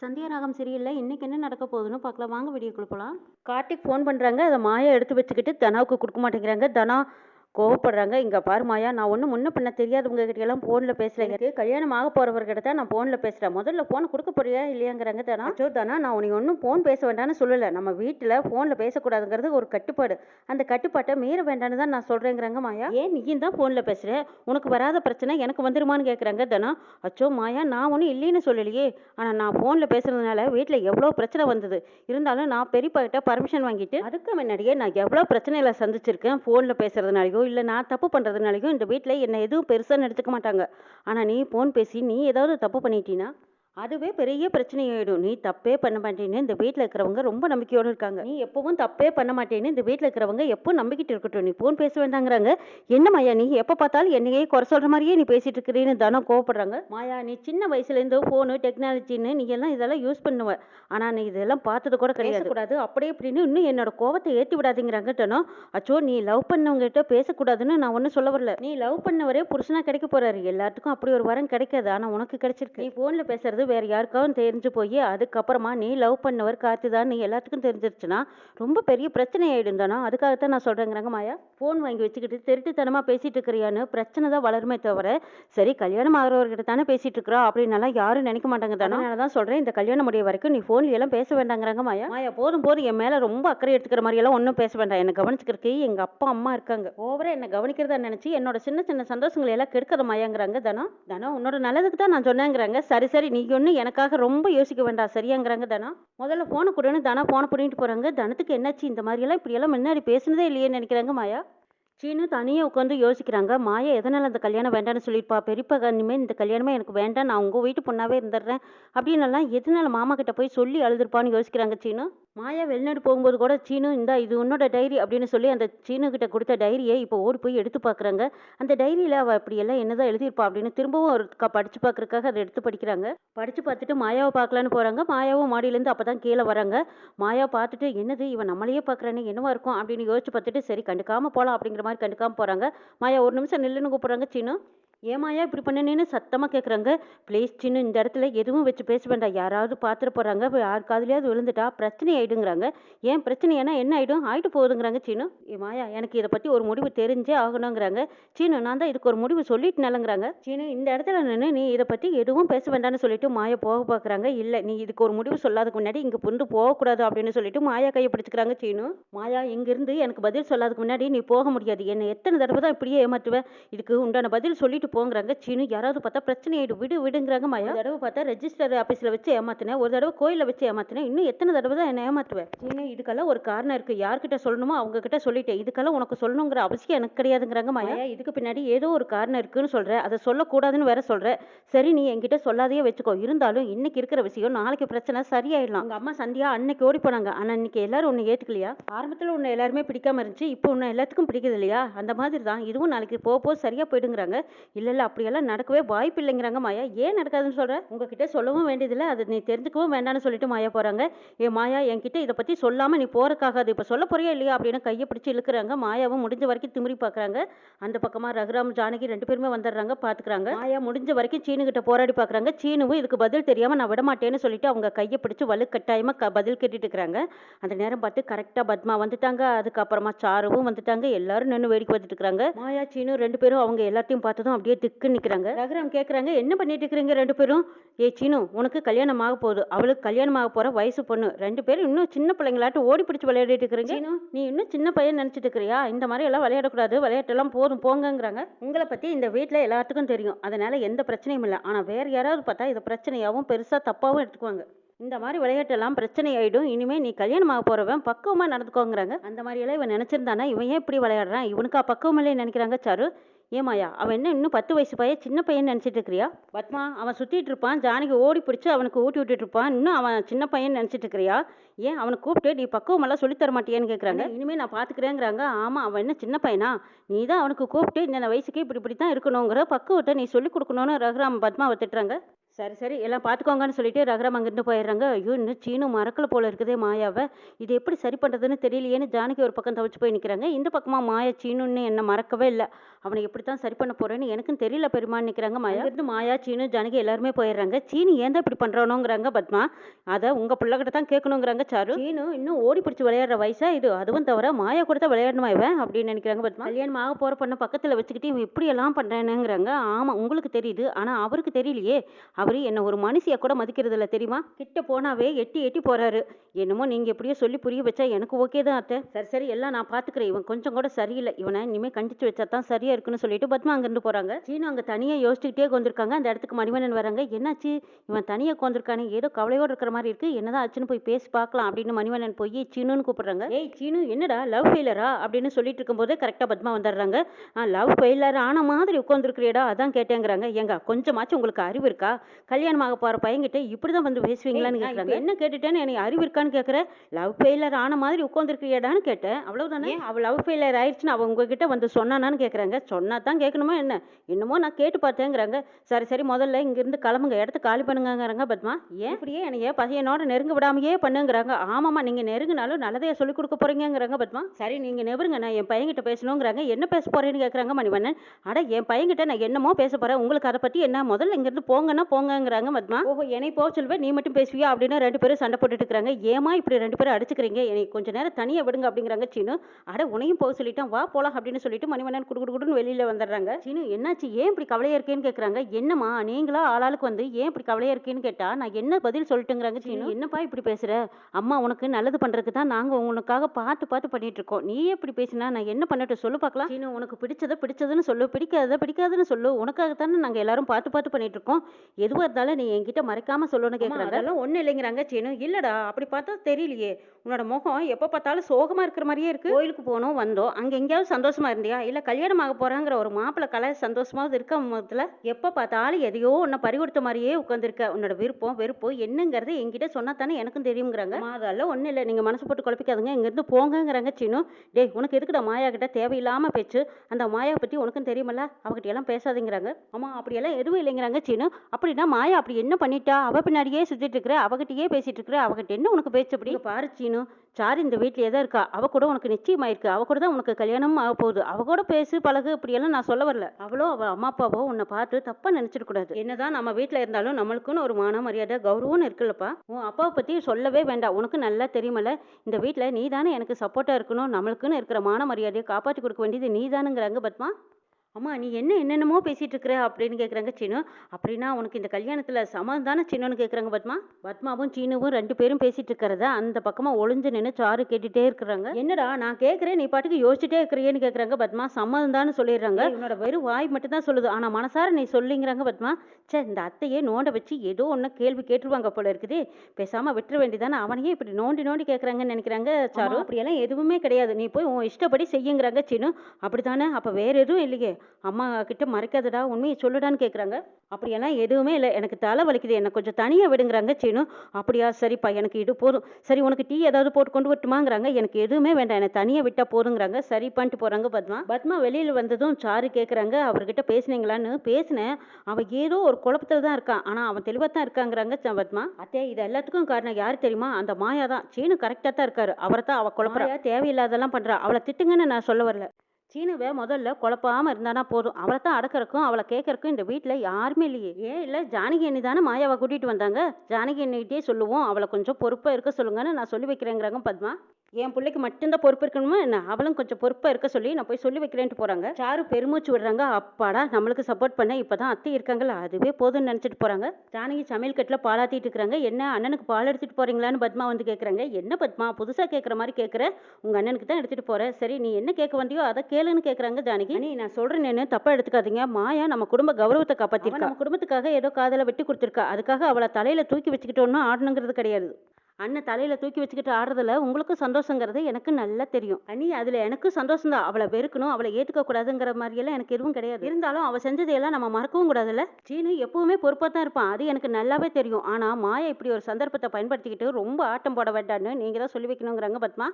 சந்தியா ராகம் சரியில்லை. இன்றைக்கி என்ன நடக்க போகுதுன்னு பார்க்கலாம். வாங்க வீடியோக்குள்ள போகலாம் கார்த்திக் ஃபோன் பண்ணுறாங்க அதை மாயா எடுத்து வச்சுக்கிட்டு தனாவுக்கு கொடுக்க மாட்டேங்கிறாங்க. தனா கோவப்படுறாங்க. இங்கே பாரு மாயா நான் ஒன்றும் முன்ன பின்ன தெரியாதவங்க கிட்டயெல்லாம் ஃபோனில் பேசுகிறேன் எனக்கு கல்யாணம் ஆக போகிறவர்கிட்ட தான் நான் ஃபோனில் பேசுகிறேன் முதல்ல ஃபோன் கொடுக்க போறியா இல்லையாங்கிறாங்க தனா? அச்சோ தனா நான் உனக்கு ஒன்றும் ஃபோன் பேச வேண்டாம்னு சொல்லலை. நம்ம வீட்டில் ஃபோனில் பேசக்கூடாதுங்கிறது ஒரு கட்டுப்பாடு. அந்த கட்டுப்பாட்டை மீற வேண்டாம்னு தான் நான் சொல்கிறேங்கிறாங்க மாயா. ஏன் நீயும் தான் ஃபோனில் பேசுகிற உனக்கு வராத பிரச்சனை எனக்கு வந்துருமான்னு கேட்குறாங்க தனா? அச்சோ மாயா நான் ஒன்றும் இல்லைன்னு சொல்லலையே. ஆனால் நான் ஃபோனில் பேசுறதுனால வீட்டில் எவ்வளோ பிரச்சனை வந்தது? இருந்தாலும் நான் பெரியப்பா கிட்ட பர்மிஷன் வாங்கிட்டு அதுக்கு முன்னாடியே நான் எவ்வளோ பிரச்சனைகளை சந்திச்சிருக்கேன் ஃபோனில் பேசுறதுனாலையோ இல்லை நான் தப்பு பண்ணுறதுனாலையும் இந்த வீட்டில் என்னை எதுவும் பெருசாக எடுத்துக்க மாட்டாங்க. ஆனால் நீ ஃபோன் பேசி நீ ஏதாவது தப்பு பண்ணிட்டினா அதுவே பெரிய பிரச்சனையாயிடும். நீ தப்பே பண்ண மாட்டேன்னு இந்த வீட்டில் இருக்கிறவங்க ரொம்ப நம்பிக்கையோடு இருக்காங்க. நீ எப்பவும் தப்பே பண்ண மாட்டேன்னு இந்த வீட்டில் இருக்கிறவங்க எப்போ நம்பிக்கிட்டு இருக்கட்டும். நீ ஃபோன் பேச வேண்டாங்கிறாங்க. என்ன மாயா நீ எப்போ பார்த்தாலும் என்னையே குறை சொல்கிற மாதிரியே நீ பேசிட்டு இருக்கிறேன்னு தானே கோவப்படுறாங்க. மாயா நீ சின்ன வயசுலேருந்து ஃபோனு டெக்னாலஜின்னு நீ எல்லாம் இதெல்லாம் யூஸ் பண்ணுவ. ஆனால் நீ இதெல்லாம் பார்த்தது கூட கிடையாது. கூடாது அப்படியே இப்படின்னு இன்னும் என்னோட கோவத்தை ஏற்றி விடாதீங்கிறாங்க அச்சோ நீ லவ் பண்ணவங்ககிட்ட பேசக்கூடாதுன்னு நான் ஒன்றும் சொல்ல வரல. நீ லவ் பண்ணவரே புருஷனா கிடைக்க போறாரு. எல்லாத்துக்கும் அப்படி ஒரு வரம் கிடைக்காது. ஆனால் உனக்கு கிடைச்சிருக்கு. நீ ஃபோனில் பேசுறது வேற யாருக்காவது தெரிஞ்சு போய் அதுக்கப்புறமா நீ லவ் பண்ணவர் காத்து தான் நீ எல்லாத்துக்கும் தெரிஞ்சிருச்சுன்னா ரொம்ப பெரிய பிரச்சனை ஆயிடும் தானோ? அதுக்காகத்தான் நான் சொல்றேங்கிறாங்க மாயா. ஃபோன் வாங்கி வச்சுக்கிட்டு திருட்டுத்தனமா பேசிட்டு இருக்கிறியான்னு பிரச்சனை தான் வளருமே தவிர சரி கல்யாணம் ஆகிறவர்கிட்ட தானே பேசிட்டு இருக்கிறோம் அப்படின்னாலாம் யாரும் நினைக்க மாட்டாங்க தானே? அதனால தான் சொல்றேன் இந்த கல்யாணம் முடிய வரைக்கும் நீ ஃபோன்ல எல்லாம் பேச வேண்டாங்கிறாங்க மாயா. மாயா போதும் போதும். என் மேல ரொம்ப அக்கறை எடுத்துக்கிற மாதிரி எல்லாம் ஒன்றும் பேச வேண்டாம். என்னை கவனிச்சுக்கிறதுக்கு எங்க அப்பா அம்மா இருக்காங்க. ஓவரா என்னை கவனிக்கிறதா நினைச்சு என்னோட சின்ன சின்ன சந்தோஷங்களை எல்லாம் கெடுக்காத மாயாங்கிறாங்க தானோ. தானோ உன்னோட நல்லதுக்கு தான் நான் சொன்னேங்கிறாங்க. சரி சரி நீ ஒன்றும் எனக்காக ரொம்ப யோசிக்க வேண்டாம் சரியாங்கிறாங்க தனா. முதல்ல ஃபோனை கொடுன்னு தானா ஃபோனை பண்ணிட்டு போகிறாங்க தனத்துக்கு என்னாச்சு? இந்த மாதிரியெல்லாம் இப்படியெல்லாம் முன்னாடி பேசுனதே இல்லையேன்னு நினைக்கிறாங்க மாயா. சீனு தனியாக உட்காந்து யோசிக்கிறாங்க. மாயா எதனால் அந்த கல்யாணம் வேண்டாம்னு சொல்லியிருப்பா? பெரியப்பா இனிமேல் இந்த கல்யாணமே எனக்கு வேண்டாம். நான் உங்கள் வீட்டு பொண்ணாகவே இருந்துடுறேன். அப்படின்னலாம் எதனால மாமா கிட்ட போய் சொல்லி அழுதுருப்பான்னு யோசிக்கிறாங்க சீனு. மாயா வெளிநாடு போகும்போது கூட சீனு இந்தா இது உன்னோட டைரி அப்படின்னு சொல்லி அந்த சீனு கிட்ட கொடுத்த டைரியை இப்போ ஓடி போய் எடுத்து பார்க்குறாங்க. அந்த டைரியில் அவள் அப்படியெல்லாம் என்னதான் எழுதியிருப்பா அப்படின்னு திரும்பவும் ஒரு க படித்து பார்க்குறதுக்காக அதை எடுத்து படிக்கிறாங்க. படித்து பார்த்துட்டு மாயாவை பார்க்கலான்னு போகிறாங்க மாயாவும் மாடியிலேருந்து அப்போ தான் கீழே வராங்க. மாயா பார்த்துட்டு என்னது இவன் நம்மளையே பார்க்குறானே என்னவா இருக்கும்? அப்படின்னு யோசிச்சு பார்த்துட்டு சரி கண்டுக்காமல் போகலாம் அப்படிங்கிற மாதிரி கண்டுக்காமல் போகிறாங்க மாயா ஒரு நிமிஷம் நில்லுன்னு கூப்பிட்றாங்க சீனு ஏமாயா இப்படி பண்ணினேன்னு சத்தமாக கேட்குறாங்க ப்ளீஸ் சின்ன இந்த இடத்துல எதுவும் வச்சு பேச வேண்டாம். யாராவது பார்த்துட்டு போகிறாங்க யார் காதுலையாவது விழுந்துட்டா பிரச்சனை ஆகிடுங்கிறாங்க ஏன் பிரச்சனையானா என்ன ஆகிடும் ஆகிட்டு போகுதுங்கிறாங்க சீனு. ஏ மாயா எனக்கு இதை பற்றி ஒரு முடிவு தெரிஞ்சே ஆகணுங்கிறாங்க. சீனு நான் தான் இதுக்கு ஒரு முடிவு சொல்லிட்டு நிலங்கிறாங்க சீனு இந்த இடத்துல நின்று நீ இதை பற்றி எதுவும் பேச வேண்டாம்னு சொல்லிட்டு மாயா போக பார்க்குறாங்க இல்லை நீ இதுக்கு ஒரு முடிவு சொல்லாதுக்கு முன்னாடி இங்கே புண்டு போகக்கூடாது அப்படின்னு சொல்லிட்டு மாயா கையை பிடிச்சிக்கிறாங்க சீனு. மாயா இங்கிருந்து எனக்கு பதில் சொல்லாததுக்கு முன்னாடி நீ போக முடியாது. என்னை எத்தனை தடவை தான் இப்படியே ஏமாற்றுவேன் இதுக்கு உண்டான பதில் சொல்லிட்டு போங்கிறாங்க. சீனு யாராவது பார்த்தா பிரச்சனை ஆயிடும். விடு விடுங்கிறாங்க மாயா. தடவை பார்த்தா ரெஜிஸ்டர் ஆஃபீஸில் வச்சு ஏமாத்தினேன் ஒரு தடவை கோயிலில் வச்சு ஏமாத்தினேன் இன்னும் எத்தனை தடவை தான் என்ன ஏமாத்துவேன்? சீனு இதுக்கெல்லாம் ஒரு காரணம் இருக்கு. யார்கிட்ட சொல்லணுமோ அவங்க கிட்ட சொல்லிட்டேன். இதுக்கெல்லாம் உனக்கு சொல்லணுங்கிற அவசியம் எனக்கு கிடையாதுங்கிறாங்க மாயா. இதுக்கு பின்னாடி ஏதோ ஒரு காரணம் இருக்குன்னு சொல்ற. அதை சொல்லக்கூடாதுன்னு வேற சொல்ற. சரி நீ என்கிட்ட சொல்லாதையே வச்சுக்கோ. இருந்தாலும் இன்னைக்கு இருக்கிற விஷயம் நாளைக்கு பிரச்சனை சரியாயிடலாம். உங்க அம்மா சந்தியா அன்னைக்கு ஓடி போனாங்க. ஆனா இன்னைக்கு எல்லாரும் உன்னை ஏத்துக்கலையா? ஆரம்பத்தில் உன்னை எல்லாருமே பிடிக்காம இருந்துச்சு. இப்போ உன்னை எல்லாத்துக்கும் பிடிக்குது இல்லையா? அந்த மாதிரி தான். இதுவும் நாளைக்கு போக போக சரியா போயிடுங்கிறாங்க. இல்லை இல்லை அப்படியெல்லாம் நடக்கவே வாய்ப்பு இல்லைங்கிறாங்க மாயா. ஏன் நடக்காதுன்னு சொல்கிற உங்ககிட்ட சொல்லவும் வேண்டியதில்லை. அது நீ தெரிஞ்சுக்கவும் வேண்டாம்னு சொல்லிட்டு மாயா போகிறாங்க ஏ மாயா என்கிட்ட இதை பற்றி சொல்லாமல் நீ போறக்காகாது இப்போ சொல்ல போறியா இல்லையா? அப்படின்னு கையை பிடிச்சி இழுக்கிறாங்க. மாயாவும் முடிஞ்ச வரைக்கும் திமிரி பார்க்குறாங்க அந்த பக்கமாக ரகுராம் ஜானகி ரெண்டு பேருமே வந்துடுறாங்க பார்த்துக்கிறாங்க மாயா முடிஞ்ச வரைக்கும் சீனுக்கிட்ட போராடி பார்க்குறாங்க சீனுவும் இதுக்கு பதில் தெரியாமல் நான் விட மாட்டேன்னு சொல்லிட்டு அவங்க கையை பிடிச்சி வலுக்கட்டாயமா க பதில் கேட்டுட்டு இருக்கிறாங்க அந்த நேரம் பார்த்து கரெக்டாக பத்மா வந்துட்டாங்க. அதுக்கப்புறமா சாருவும் வந்துட்டாங்க. எல்லாரும் நின்று வேடிக்கை பார்த்துட்டு இருக்கிறாங்க மாயா சீனு ரெண்டு பேரும் அவங்க எல்லாத்தையும் பார்த்ததும் அப்படியே திக்கு நிக்கிறாங்க. ரகுராம் கேக்குறாங்க என்ன பண்ணிட்டு இருக்கிறீங்க ரெண்டு பேரும்? ஏ சீனு உனக்கு கல்யாணம் ஆக போகுது. அவளுக்கு கல்யாணம் ஆக போற வயசு பொண்ணு. ரெண்டு பேரும் இன்னும் சின்ன பிள்ளைங்களாட்டு ஓடி பிடிச்சு விளையாடிட்டு இருக்கிறீங்க. சீனு நீ இன்னும் சின்ன பையன் நினைச்சிட்டு இருக்கிறியா? இந்த மாதிரி எல்லாம் விளையாடக்கூடாது. விளையாட்டெல்லாம் போதும் போங்கங்கிறாங்க. உங்களை பத்தி இந்த வீட்ல எல்லாத்துக்கும் தெரியும். அதனால எந்த பிரச்சனையும் இல்லை. ஆனா வேற யாராவது பார்த்தா இதை பிரச்சனையாவும் பெருசா தப்பாவும் எடுத்துக்குவாங்க. இந்த மாதிரி விளையாட்டெல்லாம் பிரச்சனை ஆயிடும் இனிமே நீ கல்யாணம் ஆக போறவன் பக்குவமா நடந்துக்கோங்கிறாங்க. அந்த மாதிரி எல்லாம் இவன் நினைச்சிருந்தானா? இவன் ஏன் இப்படி விளையாடுறான்? இவனுக்கா பக்குவம் இல்லையே நினைக்கிறாங்க சாரு. ஏமாயா அவன் என்ன இன்னும் பத்து வயசு பையன் சின்ன பையன் நினச்சிட்டு இருக்கிறியா? பத்மா அவன் சுற்றிட்டு இருப்பான் ஜானகி ஓடி பிடிச்சி அவனுக்கு ஊட்டி விட்டுட்டு இருப்பான். இன்னும் அவன் சின்ன பையன் நினச்சிட்டு இருக்கிறியா? ஏன் அவனை கூப்பிட்டு நீ பக்குவமெல்லாம் சொல்லித் தர மாட்டியான்னு கேட்குறாங்க இனிமேல் நான் பார்த்துக்கிறேங்கிறாங்க ஆமாம் அவன் என்ன சின்ன பையனா? நீ தான் அவனுக்கு கூப்பிட்டு இந்த வயசுக்கு இப்படி இப்படி தான் இருக்கணுங்கிற பக்குவத்தை நீ சொல்லிக் கொடுக்கணும்னு ரகுராம் பத்மாவை திட்டுறாங்க. சரி சரி. எல்லாம் பார்த்துக்கோங்கன்னு சொல்லிட்டு ரகரம் அங்கேருந்து போயிடுறாங்க. ஐயோ இன்னும் சீனும் மறக்கல போல இருக்குதே மாயாவை. இது எப்படி சரி பண்ணுறதுன்னு தெரியலையேன்னு ஜானகி ஒரு பக்கம் தவிச்சு போய் நிற்கிறாங்க இந்த பக்கமாக மாயா சீனுன்னு என்ன மறக்கவே இல்லை. அவனை எப்படி தான் சரி பண்ண போகிறேன்னு எனக்கும் தெரியல பெருமான்னு நிற்கிறாங்க மாயா. இருந்து மாயா சீனு ஜானகி எல்லாருமே போயிடுறாங்க. சீனு ஏன் தான் இப்படி பண்ணுறானோங்கிறாங்க பத்மா. அதை உங்கள் பிள்ளைகிட்ட தான் கேட்கணுங்கிறாங்க சாரு. சீனு இன்னும் ஓடி பிடிச்சி விளையாடுற வயசா இது? அதுவும் தவிர மாயா கூட தான் விளையாடணுமா இவன்? அப்படின்னு நினைக்கிறாங்க பத்மா. கல்யாணம் ஆக போகிற பொண்ணை பக்கத்தில் வச்சுக்கிட்டு இவன் இப்படி எல்லாம் பண்ணுறானுங்கிறாங்க ஆமாம் உங்களுக்கு தெரியுது. ஆனால் அவருக்கு தெரியலையே. அவர் என்னை ஒரு மனுஷியை கூட மதிக்கிறதில்ல தெரியுமா? கிட்ட போனாவே எட்டி எட்டி போகிறாரு என்னமோ நீங்கள் எப்படியோ சொல்லி புரிய வச்சா எனக்கு ஓகே தான் அத்தை. சரி சரி எல்லாம் நான் பார்த்துக்கிறேன் இவன் கொஞ்சம் கூட சரியில்லை. இவனை இனிமேல் கண்டிச்சு வச்சா தான் சரியாக இருக்குன்னு சொல்லிட்டு பத்மா அங்கேருந்து போகிறாங்க சீனு அங்கே தனியாக யோசிச்சுக்கிட்டே வந்திருக்காங்க அந்த இடத்துக்கு மணிவண்ணன் வராங்க. என்னாச்சு? இவன் தனியாக உட்காந்துருக்கானே ஏதோ கவலையோடு இருக்கிற மாதிரி இருக்குது என்னதான் ஆச்சுன்னு போய் பேசி பார்க்கலாம் அப்படின்னு மணிவண்ணன் போய் சீனுன்னு கூப்பிடுறாங்க. ஏய் சீனு என்னடா லவ் ஃபெயிலரா அப்படின்னு சொல்லிட்டு இருக்கும்போது கரெக்டாக பத்மா வந்துடுறாங்க. லவ் ஃபெயிலர் ஆன மாதிரி உட்காந்துருக்கிறேடா அதான் கேட்டேங்கிறாங்க. ஏங்க கொஞ்சமாச்சும் உங்களுக்கு அறிவு இருக்கா? கல்யாணம் ஆக போகிற பையன்கிட்ட இப்படி தான் வந்து பேசுவீங்களான்னு கேட்குறாங்க என்ன கேட்டுட்டேன்னு எனக்கு அறிவு இருக்கான்னு கேட்குற லவ் ஃபெயிலர் ஆன மாதிரி உட்காந்துருக்கிறியாடான்னு கேட்டேன். அவ்வளவுதானே? அவள் லவ் ஃபெயிலர் ஆயிடுச்சுன்னு அவள் உங்ககிட்ட வந்து சொன்னானான்னு கேட்குறாங்க சொன்னா தான் கேட்கணுமா என்ன? என்னமோ நான் கேட்டு பார்த்தேங்கிறாங்க. சரி சரி முதல்ல இங்கேருந்து கிளம்புங்க. இடத்த காலி பண்ணுங்கங்கிறாங்க பத்மா. ஏன்? இப்படியே என்னைய பையனோட நெருங்க விடாமையே பண்ணுங்கிறாங்க. ஆமாம்மா நீங்கள் நெருங்கினாலும் நல்லதையே சொல்லிக் கொடுக்க போறீங்கங்கிறாங்க பத்மா. சரி நீங்கள் நெருங்க நான் என் பையன்கிட்ட பேசணுங்கிறாங்க. என்ன பேச போறேன்னு கேட்குறாங்க மணிவண்ணன். அட என் பையன்கிட்ட நான் என்னமோ பேச போறேன். உங்களுக்கு அதை பற்றி என்ன? முதல்ல இங்கேருந்து போங்கன்னா போங்கங்கிறாங்க பத்மா ஓஹோ என்னை போக சொல்லுவேன் நீ மட்டும் பேசுவியா அப்படின்னு ரெண்டு பேரும் சண்டை போட்டுட்டு இருக்கிறாங்க ஏமா இப்படி ரெண்டு பேரும் அடிச்சுக்கிறீங்க? என்னை கொஞ்ச நேரம் தனியாக விடுங்க அப்படிங்கிறாங்க சீனு. அட உனையும் போக சொல்லிட்டான். வா போலாம் அப்படின்னு சொல்லிட்டு மணிவண்ணன் குடு குடு குடுன்னு வெளியில வந்துடுறாங்க. சீனு என்னாச்சு? ஏன் இப்படி கவலையா இருக்கேன்னு கேட்குறாங்க என்னம்மா நீங்களா ஆளாளுக்கு வந்து ஏன் இப்படி கவலையா இருக்கேன்னு கேட்டா நான் என்ன பதில் சொல்லிட்டுங்கிறாங்க சீனு. என்னப்பா இப்படி பேசுற? அம்மா உனக்கு நல்லது பண்றதுக்கு தான் நாங்க உனக்காக பார்த்து பார்த்து பண்ணிட்டு இருக்கோம் நீ இப்படி பேசினா நான் என்ன பண்ணட்டும்? சொல்லு பார்க்கலாம் சீனு உனக்கு பிடிச்சதை பிடிச்சதுன்னு சொல்லு பிடிக்காததை பிடிக்காதுன்னு சொல்லு. உனக்காகத்தானே நாங்க எல்லாரும் பார்த்து பார்த்து பண்ணிட்டு இருக்கோம் எதுவா இருந்தாலும் நீ என்கிட்ட மறைக்காம சொல்லணும்னு கேட்குறாங்க அதெல்லாம் ஒன்றும் இல்லைங்கிறாங்க சீனு. இல்லடா அப்படி பார்த்தா தெரியலையே. உன்னோட முகம் எப்போ பார்த்தாலும் சோகமா இருக்கிற மாதிரியே இருக்கு. கோயிலுக்கு போனோம் வந்தோம். அங்க எங்கேயாவது சந்தோஷமா இருந்தியா? இல்ல கல்யாணம் ஆக போறாங்கிற ஒரு மாப்பிள்ளை கலை சந்தோஷமாவது இருக்க முதல்ல எப்போ பார்த்தாலும் எதையோ உன்னை பறி கொடுத்த மாதிரியே உட்காந்துருக்க உன்னோட விருப்பம் வெறுப்பு என்னங்கிறது என்கிட்ட சொன்னா தானே எனக்கும் தெரியுங்கிறாங்க அதெல்லாம் ஒன்றும் இல்லை. நீங்க மனசு போட்டு குழப்பிக்காதுங்க. இங்கேருந்து போங்கங்கிறாங்க சீனு. டேய் உனக்கு இருக்குடா மாயா கிட்ட தேவையில்லாம பேச்சு? அந்த மாயா பத்தி உனக்கும் தெரியுமல்ல? அவகிட்ட எல்லாம் பேசாதீங்கிறாங்க. ஆமா அப்படியெல்லாம் எதுவும் இல்லைங்கிறாங்க சீனு. அப்படின்னா மாயா அப்படி என்ன பண்ணிட்டா? அவ பின்னாடியே சுத்திட்டு இருக்கிற அவகிட்டயே பேசிட்டு இருக்கிற அவகிட்ட என்ன உனக்கு பேச்சு அப்படி? பாரு சீனு சாரி இந்த வீட்லயே தான் இருக்கா. அவ கூட உனக்கு நிச்சயமாயிருக்கு. அவ கூட தான் உனக்கு கல்யாணம் ஆக போகுது. அவ கூட பேசு பழகு இப்படியெல்லாம் நான் சொல்ல வரல. அவளோ அவ அம்மா அப்பாவோ உன்னை பார்த்து தப்பா நினைச்சிட கூடாது. என்னதான் நம்ம வீட்டில் இருந்தாலும் நம்மளுக்குன்னு ஒரு மான மரியாதை கௌரவம்னு இருக்குல்லப்பா. உன் அப்பாவை பத்தி சொல்லவே வேண்டாம். உனக்கு நல்லா தெரியுமல இந்த வீட்டில் நீ தானே எனக்கு சப்போர்ட்டா இருக்கணும். நம்மளுக்குன்னு இருக்கிற மான மரியாதையை காப்பாற்றி கொடுக்க வேண்டியது நீ தானுங்கிறாங்க பத்மா அம்மா நீ என்ன என்னென்னமோ பேசிட்டு இருக்கிற அப்படின்னு கேட்குறாங்க சீனு அப்படின்னா உனக்கு இந்த கல்யாணத்துல சம்மதம் தானே சின்னன்னு கேட்குறாங்க பத்மா. பத்மாவும் சீனுவும் ரெண்டு பேரும் பேசிட்டு இருக்கிறத அந்த பக்கமா ஒளிஞ்சு நின்று சாரு கேட்டுட்டே இருக்கிறாங்க. என்னடா நான் கேட்குறேன் நீ பாட்டுக்கு யோசிச்சுட்டே இருக்கிறியேன்னு கேட்குறாங்க பத்மா. சம்மதம் தானே சொல்லிடுறாங்க. உன்னோட வெறும் வாய் மட்டும் தான் சொல்லுது. ஆனா மனசார நீ சொல்லிங்கிறாங்க பத்மா. சே இந்த அத்தையே நோண்ட வச்சு ஏதோ ஒன்று கேள்வி கேட்டுருவாங்க போல இருக்குது. பேசாம விட்டுற வேண்டியதானே அவனையே இப்படி நோண்டி நோண்டி கேட்குறாங்கன்னு நினைக்கிறாங்க சாரு. அப்படியெல்லாம் எதுவுமே கிடையாது. நீ போய் உன் இஷ்டப்படி செய்யுங்கிறாங்க சீனு அப்படித்தானே? அப்போ வேற எதுவும் இல்லையே. அம்மா கிட்ட மறைக்காதடா உண்மையை சொல்லுடான்னு கேட்குறாங்க அப்படியெல்லாம் எதுவுமே இல்லை. எனக்கு தலை வலிக்குது. என்னை கொஞ்சம் தனியாக விடுங்கிறாங்க சீனு. அப்படியா சரிப்பா எனக்கு இது போதும். சரி உனக்கு டீ ஏதாவது போட்டு கொண்டு வரட்டுமாங்கிறாங்க. எனக்கு எதுவுமே வேண்டாம். என்னை தனியாக விட்டால் போதுங்கிறாங்க. சரிப்பான்ட்டு போகிறாங்க பத்மா. பத்மா வெளியில் வந்ததும் சாரு கேட்குறாங்க அவர்கிட்ட பேசுனீங்களான்னு பேசினேன். அவன் ஏதோ ஒரு குழப்பத்தில் தான் இருக்கான் ஆனால் அவன் தெளிவாக தான் இருக்காங்கிறாங்க ச- பத்மா. அத்தே இது எல்லாத்துக்கும் காரணம் யார் தெரியுமா? அந்த மாயா தான். சீனு கரெக்டாக தான் இருக்காரு. அவரை தான் அவள் குழப்பறா தேவையில்லாதெல்லாம் பண்ணுறா அவளை திட்டுங்கன்னு நான் சொல்ல வரல. சீனுவை முதல்ல குழப்பாம இருந்தானா போதும். அவளை தான் அடக்கறக்கும் அவளை கேட்கறக்கும் இந்த வீட்டில் யாருமே இல்லையே. ஏன் இல்லை ஜானகி அண்ணி தானே மாயாவை கூட்டிகிட்டு வந்தாங்க? ஜானகி அண்ணிகிட்டே சொல்லுவோம் அவளை கொஞ்சம் பொறுப்பாக இருக்க சொல்லுங்கன்னு நான் சொல்லி வைக்கிறேங்கிறாங்க பத்மா. என் பிள்ளைக்கு மட்டும்தான் பொறுப்பு இருக்கணுமா என்ன? அவளும் கொஞ்சம் பொறுப்பாக இருக்க சொல்லி நான் போய் சொல்லி வைக்கிறேன்ட்டு போகிறாங்க சாரு பெருமூச்சு விடுறாங்க. அப்பாடா நம்மளுக்கு சப்போர்ட் பண்ண இப்போ தான் அத்தை இருக்காங்கல்ல அதுவே போதும்னு நினச்சிட்டு போகிறாங்க ஜானகி சமையல் கட்டில் பாலாத்திட்டு இருக்கிறாங்க. என்ன அண்ணனுக்கு பால் எடுத்துகிட்டு போகிறீங்களான்னு பத்மா வந்து கேட்குறாங்க என்ன பத்மா புதுசாக கேட்குற மாதிரி கேட்குற உங்கள் அண்ணனுக்கு தான் எடுத்துகிட்டு போகிறேன் சரி நீ என்ன கேட்க வந்தியோ அதை கேளுன்னு கேட்குறாங்க ஜானகி. அண்ணி நான் சொல்கிறேன் நின்று தப்பாக எடுத்துக்காதீங்க. மாயா நம்ம குடும்ப கௌரவத்தை காப்பாற்றிருக்கா நம்ம குடும்பத்துக்காக ஏதோ காதலை வெட்டி கொடுத்துருக்கா. அதுக்காக அவளை தலையில் தூக்கி வச்சுக்கிட்டோன்னு ஆடணுங்கிறது கிடையாது. அண்ணன் தலையில தூக்கி வச்சுக்கிட்டு ஆடுறதுல உங்களுக்கும் சந்தோஷங்கிறது எனக்கு நல்லா தெரியும். அண்ணி அதுல எனக்கும் சந்தோஷம் தான் அவளை வெறுக்கணும் அவளை ஏத்துக்க கூடாதுங்கிற மாதிரியெல்லாம் எனக்கு எதுவும் கிடையாது. இருந்தாலும் அவ செஞ்சதையெல்லாம் நம்ம மறக்கவும் கூடாதுல்ல? சீனு எப்பவுமே பொறுப்பா தான் இருப்பான். அது எனக்கு நல்லாவே தெரியும். ஆனா மாயா இப்படி ஒரு சந்தர்ப்பத்தை பயன்படுத்திக்கிட்டு ரொம்ப ஆட்டம் போட வேண்டான்னு நீங்க தான் சொல்லி வைக்கணுங்கிறாங்க பத்மா.